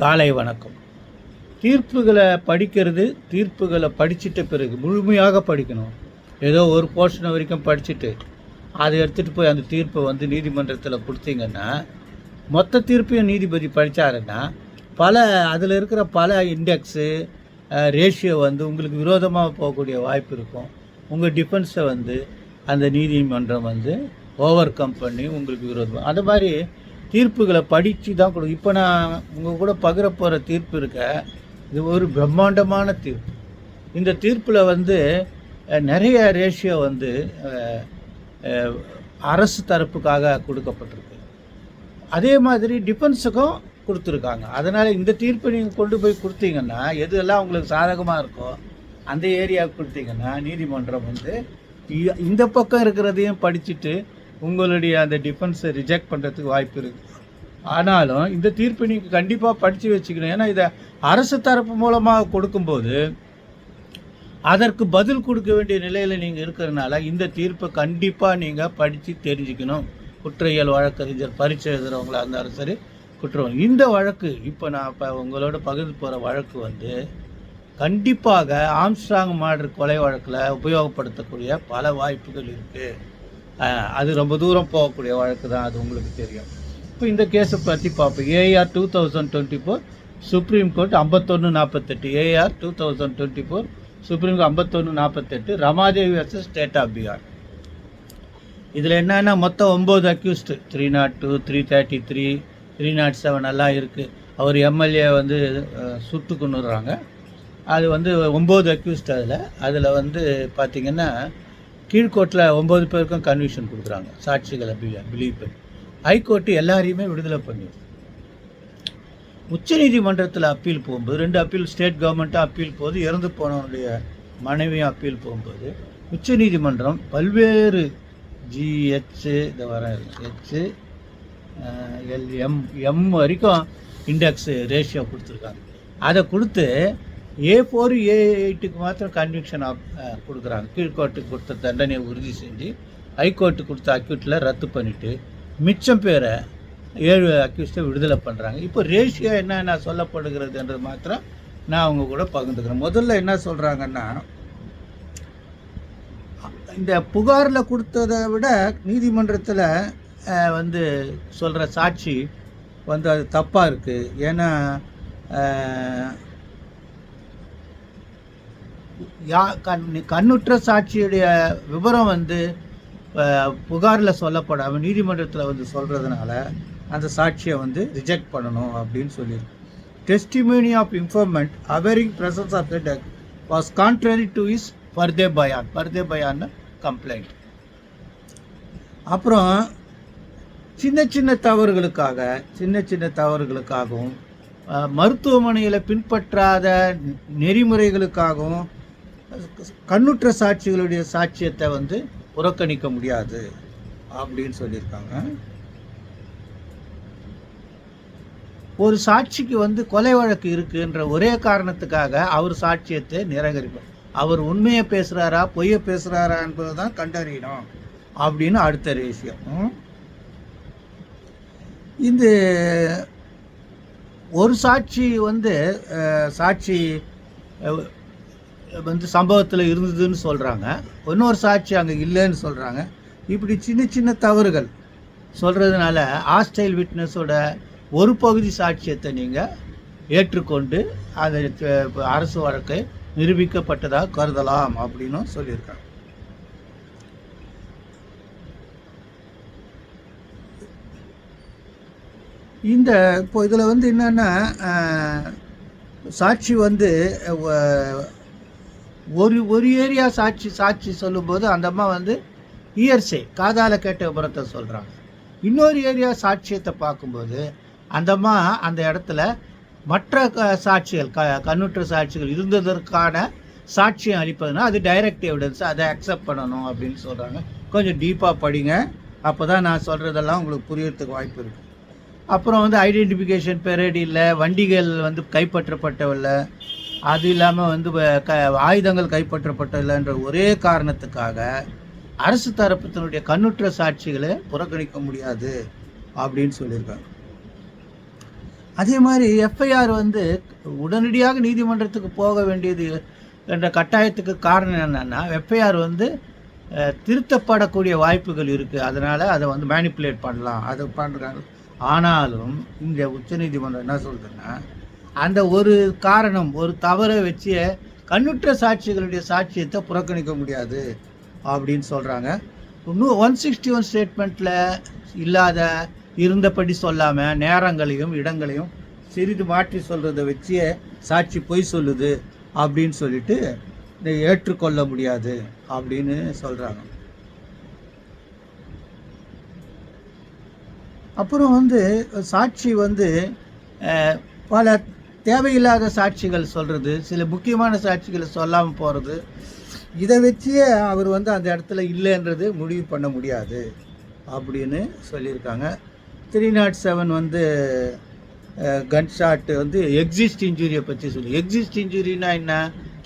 காலை வணக்கம். தீர்ப்புகளை படிக்கிறது தீர்ப்புகளை படிச்சுட்ட பிறகு முழுமையாக படிக்கணும். ஏதோ ஒரு போர்ஷன் வரைக்கும் படிச்சுட்டு அதை எடுத்துகிட்டு போய் அந்த தீர்ப்பை வந்து நீதிமன்றத்தில் கொடுத்தீங்கன்னா மொத்த தீர்ப்பையும் நீதிபதி படித்தாருன்னா பல அதில் இருக்கிற பல இண்டெக்ஸு ரேஷியோ வந்து உங்களுக்கு விரோதமாக போகக்கூடிய வாய்ப்பு இருக்கும். உங்கள் டிஃபென்ஸை வந்து அந்த நீதிமன்றம் வந்து ஓவர் கம் பண்ணி உங்களுக்கு விரோதம் அந்த மாதிரி தீர்ப்புகளை படித்து தான் கொடுக்கும் இப்போ நான் உங்கள் கூட பகிர போகிற தீர்ப்பு இருக்க இது ஒரு பிரம்மாண்டமான தீர்ப்பு. இந்த தீர்ப்பில் வந்து நிறைய ரேஷியோ வந்து அரசு தரப்புக்காக கொடுக்கப்பட்டிருக்கு. அதே மாதிரி டிஃபென்ஸுக்கும் கொடுத்துருக்காங்க. அதனால் இந்த தீர்ப்பை நீங்கள் கொண்டு போய் கொடுத்தீங்கன்னா எதுவெல்லாம் உங்களுக்கு சாதகமாக இருக்கோ அந்த ஏரியாவுக்கு கொடுத்தீங்கன்னா நீதிமன்றம் வந்து இந்த பக்கம் இருக்கிறதையும் படிச்சுட்டு உங்களுடைய அந்த டிஃபென்ஸை ரிஜெக்ட் பண்ணுறதுக்கு வாய்ப்பு இருக்குது ஆனாலும் இந்த தீர்ப்பை நீங்கள் கண்டிப்பாக படித்து வச்சுக்கணும். ஏன்னா இதை அரசு தரப்பு மூலமாக கொடுக்கும்போது அதற்கு பதில் கொடுக்க வேண்டிய நிலையில் நீங்கள் இருக்கிறனால இந்த தீர்ப்பை கண்டிப்பாக நீங்கள் படித்து தெரிஞ்சுக்கணும். குற்றவியல் வழக்கறிஞர் பரீட்சை எழுதுகிறவங்களா இருந்தாலும் சரி குற்றம் இந்த வழக்கு இப்போ நான் இப்போ உங்களோட பகிர்ந்து போகிற வழக்கு வந்து கண்டிப்பாக ஆம்ஸ்ட்ராங் மாடர் கொலை வழக்கில் உபயோகப்படுத்தக்கூடிய பல வாய்ப்புகள் இருக்குது அது ரொம்ப தூரம் போகக்கூடிய வழக்கு தான் அது உங்களுக்கு தெரியும். இப்போ இந்த கேஸை பற்றி பார்ப்போம். AR two thousand twenty four supreme court ஐம்பத்தொன்று நாற்பத்தெட்டு AR two thousand twenty four supreme court ஐம்பத்தொன்று நாற்பத்தெட்டு Ramadevi versus state of Bihar இதில் என்னென்னா மொத்தம் ஒம்பது accused three naught two three thirty three three naught seven எல்லாம் இருக்குது அவர் எம்எல்ஏ வந்து சுட்டு கொண்டுடுறாங்க அது வந்து ஒம்பது அக்யூஸ்ட் அதில். அதில் வந்து பார்த்திங்கன்னா கீழ்கோர்ட்டில் ஒம்பது பேருக்கும் கன்விஷன் கொடுக்குறாங்க. சாட்சிகளை பிலீவ் பண்ணி. ஹைகோர்ட்டு எல்லாரையுமே விடுதலை பண்ணிடுது உச்சநீதிமன்றத்தில் அப்பீல் போகும்போது ரெண்டு அப்பீல் ஸ்டேட் கவர்மெண்ட்டாக அப்பீல் போது இறந்து போனவனுடைய மனைவியும் அப்பீல் போகும்போது உச்சநீதிமன்றம் பல்வேறு ஜிஹெச் இந்த வர ஹெச் எல் எம் எம் வரைக்கும் இண்டெக்ஸு ரேஷியோ கொடுத்துருக்காங்க. அதை கொடுத்து ஏ ஃபோர் ஏ எயிட்டுக்கு மாத்திரம் கன்விக்ஷன் uh, கொடுக்குறாங்க. கீழ்கோர்ட்டுக்கு கொடுத்த தண்டனையை உறுதி செஞ்சு ஹைகோர்ட்டுக்கு கொடுத்த அக்யூட்டில் ரத்து பண்ணிவிட்டு மிச்சம் பேரை ஏழு அக்யூஸ்டை விடுதலை பண்ணுறாங்க இப்போ ரேஷியோ என்னென்ன சொல்லப்படுகிறதுன்றது மாத்திரம் நான் அவங்க கூட பகிர்ந்துக்கிறேன். முதல்ல என்ன சொல்கிறாங்கன்னா இந்த புகாரில் கொடுத்ததை விட நீதிமன்றத்தில் வந்து சொல்கிற சாட்சி வந்து அது தப்பாக இருக்குது ஏன்னா யா கண் கண்ணுற்ற சாட்சியுடைய விவரம் வந்து புகாரில் சொல்லப்படாமல் நீதிமன்றத்தில் வந்து சொல்கிறதுனால அந்த சாட்சியை வந்து ரிஜெக்ட் பண்ணணும் அப்படின்னு சொல்லியிருக்கு. Testimony of informant averring presence of the deck was contrary to is Parde பயான் பர்தே பயான்னு கம்ப்ளைண்ட் அப்புறம் சின்ன சின்ன தவறுகளுக்காக சின்ன சின்ன தவறுகளுக்காகவும் மருத்துவமனையில் பின்பற்றாத நெறிமுறைகளுக்காகவும் கண்ணுற்ற சாட்சிகளுடைய சாட்சியத்தை வந்து புறக்கணிக்க முடியாது அப்படின்னு சொல்லியிருக்காங்க. ஒரு சாட்சிக்கு வந்து கொலை வழக்கு இருக்குன்ற ஒரே காரணத்துக்காக அவர் சாட்சியத்தை நிராகரிப்பார். அவர் உண்மையை பேசுகிறாரா பொய்யை பேசுகிறாரா என்பது தான் கண்டறியணும் அப்படின்னு அடுத்த ரேஷியம் இந்த ஒரு சாட்சி வந்து சாட்சி வந்து சம்பவத்தில் இருந்ததுன்னு சொல்கிறாங்க இன்னொரு சாட்சி அங்கே இல்லைன்னு சொல்கிறாங்க இப்படி சின்ன சின்ன தவறுகள் சொல்கிறதுனால ஹாஸ்டைல் விட்னஸோட ஒரு பகுதி சாட்சியத்தை நீங்கள் ஏற்றுக்கொண்டு அதை அரசு வழக்கை நிரூபிக்கப்பட்டதாக கருதலாம் அப்படின்னும் சொல்லியிருக்காங்க. இந்த இப்போ இதில் வந்து என்னென்னா சாட்சி வந்து ஒரு ஒரு ஏரியா சாட்சி சாட்சி சொல்லும்போது அந்த அம்மா வந்து இயர்சே. காதால் கேட்ட விபரத்தை சொல்கிறாங்க இன்னொரு ஏரியா சாட்சியத்தை பார்க்கும்போது அந்த அம்மா அந்த இடத்துல மற்ற க- சாட்சிகள் க கண்ணுற்ற சாட்சிகள் இருந்ததற்கான சாட்சியம் அளிப்பதுனா அது டைரக்ட் எவிடன்ஸ் அதை அக்செப்ட் பண்ணணும் அப்படின்னு சொல்கிறாங்க கொஞ்சம் டீப்பாக படிங்க. அப்போ தான் நான் சொல்கிறதெல்லாம் உங்களுக்கு புரியறதுக்கு வாய்ப்பு இருக்குது அப்புறம் வந்து ஐடென்டிஃபிகேஷன் பெரேட் இல்லை வண்டிகள் வந்து கைப்பற்றப்பட்டவில்லை. அது இல்லாமல் வந்து வ- க ஆயுதங்கள் கைப்பற்றப்பட்டவில்லைன்ற ஒரே காரணத்துக்காக அரசு தரப்பத்தினுடைய கண்ணுற்ற சாட்சிகளை புறக்கணிக்க முடியாது அப்படின்னு சொல்லியிருக்காங்க. அதே மாதிரி எஃப்ஐஆர் வந்து உடனடியாக நீதிமன்றத்துக்கு போக வேண்டியது என்ற கட்டாயத்துக்கு காரணம் என்னென்னா எஃப்ஐஆர் வந்து திருத்தப்படக்கூடிய வாய்ப்புகள் இருக்குது அதனால் அதை வந்து மேனிப்புலேட் பண்ணலாம். அதை பண்ணுறாங்க ஆனாலும் இங்கே உச்சநீதிமன்றம் என்ன சொல்கிறதுன்னா அந்த ஒரு காரணம் ஒரு தவறை வச்சு கண்ணுற்ற சாட்சிகளுடைய சாட்சியத்தை புறக்கணிக்க முடியாது அப்படின்னு சொல்கிறாங்க இன்னும் ஒன் சிக்ஸ்டி ஒன் ஸ்டேட்மெண்ட்டில் இல்லாத இருந்தபடி சொல்லாமல் நேரங்களையும் இடங்களையும் சிறிது மாற்றி சொல்கிறத வச்சு சாட்சி பொய் சொல்லுது அப்படின்னு சொல்லிட்டு இதை ஏற்றுக்கொள்ள முடியாது அப்படின்னு சொல்கிறாங்க அப்புறம் வந்து சாட்சி வந்து பல தேவையில்லாத சாட்சிகள் சொல்கிறது சில முக்கியமான சாட்சிகளை சொல்லாமல் போகிறது இதை வச்சே அவர் வந்து அந்த இடத்துல இல்லைன்றது முடிவு பண்ண முடியாது அப்படின்னு சொல்லியிருக்காங்க. த்ரீ நாட் செவன் வந்து கன் ஷாட் வந்து எக்ஸிஸ்ட் இன்ஜுரியை பற்றி சொல்லி எக்ஸிஸ்ட் இன்ஜுரினா என்ன?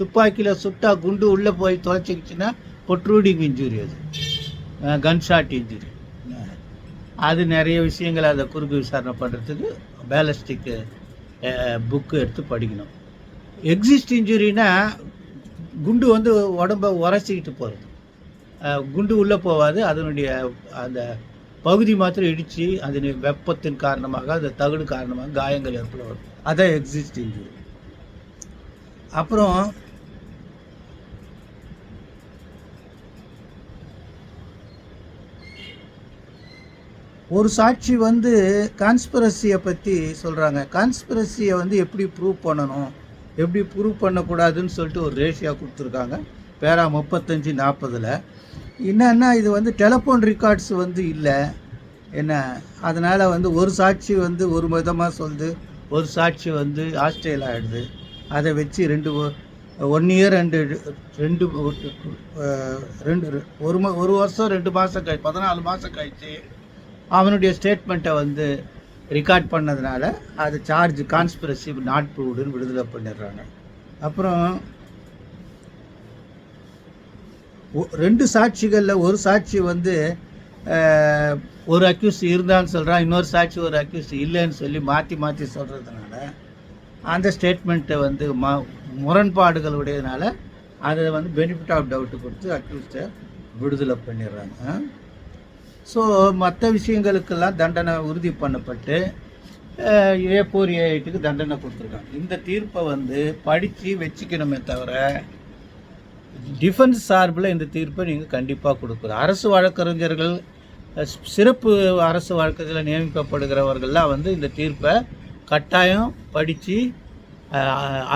துப்பாக்கியில் சுட்டா குண்டு உள்ளே போய் தொலைச்சிக்கிச்சுன்னா பொட்ரூடிங் இன்ஜுரி அது. கன் ஷாட் இன்ஜுரி அது நிறைய விஷயங்கள் அதை குறுக்கு விசாரணை பண்ணுறதுக்கு பேலஸ்டிக்கு புக்கு எடுத்து படிக்கணும். எக்ஸிஸ்ட் இன்ஜுரினா குண்டு வந்து உடம்ப உரைச்சிக்கிட்டு போகிறது குண்டு உள்ளே போகாது அதனுடைய அந்த பகுதி மாத்திரம் இடித்து அதனுடைய வெப்பத்தின் காரணமாக அந்த தகுடு காரணமாக காயங்கள் ஏற்பட வரும் அதான் எக்ஸிஸ்ட் இன்ஜுரி அப்புறம் ஒரு சாட்சி வந்து கான்ஸ்பிரசியை பற்றி சொல்கிறாங்க கான்ஸ்பிரசியை வந்து எப்படி ப்ரூவ் பண்ணணும்? எப்படி ப்ரூவ் பண்ணக்கூடாதுன்னு சொல்லிட்டு ஒரு ரேஷியா கொடுத்துருக்காங்க. பேரா முப்பத்தஞ்சு நாற்பதில். என்னென்னா இது வந்து டெலஃபோன் ரெக்கார்ட்ஸ் வந்து இல்லை. என்ன? அதனால் வந்து ஒரு சாட்சி வந்து ஒரு விதமாக சொல்லுது. ஒரு சாட்சி வந்து ஆஸ்திரேலியா ஆகிடுது அதை வச்சு ரெண்டு ஒன் இயர் ரெண்டு ரெண்டு ரெண்டு ஒரு ஒரு வருஷம் ரெண்டு மாதம் கழி பதினாலு மாதம் கழிச்சு அவனுடைய ஸ்டேட்மெண்ட்டை வந்து ரெக்கார்ட் பண்ணதுனால அது சார்ஜ் கான்ஸ்பிரசி நாட் ப்ரூவ்டுன்னு விடுதலை பண்ணிடுறாங்க. அப்புறம் ஒ- ரெண்டு சாட்சிகளில் ஒரு சாட்சி வந்து ஒரு அக்யூஸ் இருந்தான்னு சொல்கிறான் இன்னொரு சாட்சி ஒரு அக்யூஸ் இல்லைன்னு சொல்லி மாற்றி மாற்றி சொல்கிறதுனால அந்த ஸ்டேட்மெண்ட்டை வந்து ம முரண்பாடுகள் உடையதுனால அதை வந்து பெனிஃபிட் ஆஃப் டவுட்டு கொடுத்து அக்யூஸ்டை விடுதலை பண்ணிடுறாங்க. ஸோ மற்ற விஷயங்களுக்கெல்லாம் தண்டனை உறுதி பண்ணப்பட்டு ஏ ஃபோர் ஏ எயிட்டுக்கு தண்டனை கொடுத்துருக்காங்க. இந்த தீர்ப்பை வந்து படித்து வச்சுக்கணுமே தவிர டிஃபென்ஸ் சார்பில் இந்த தீர்ப்பை நீங்கள் கண்டிப்பாக கொடுக்கணும். அரசு வழக்கறிஞர்கள் சிறப்பு அரசு வழக்குகளை நியமிக்கப்படுகிறவர்கள்லாம் வந்து இந்த தீர்ப்பை கட்டாயம் படித்து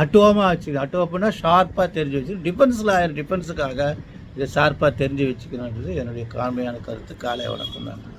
அட்டுவமாக வச்சு அட்டுவப்புனா ஷார்ப்பாக தெரிஞ்சு வச்சு டிஃபென்ஸ் லாயர் டிஃபென்ஸுக்காக இதை சார்பாக தெரிஞ்சு வச்சுக்கணுன்றது என்னுடைய காண்மையான கருத்து. காலை வணக்கம் நன்றி.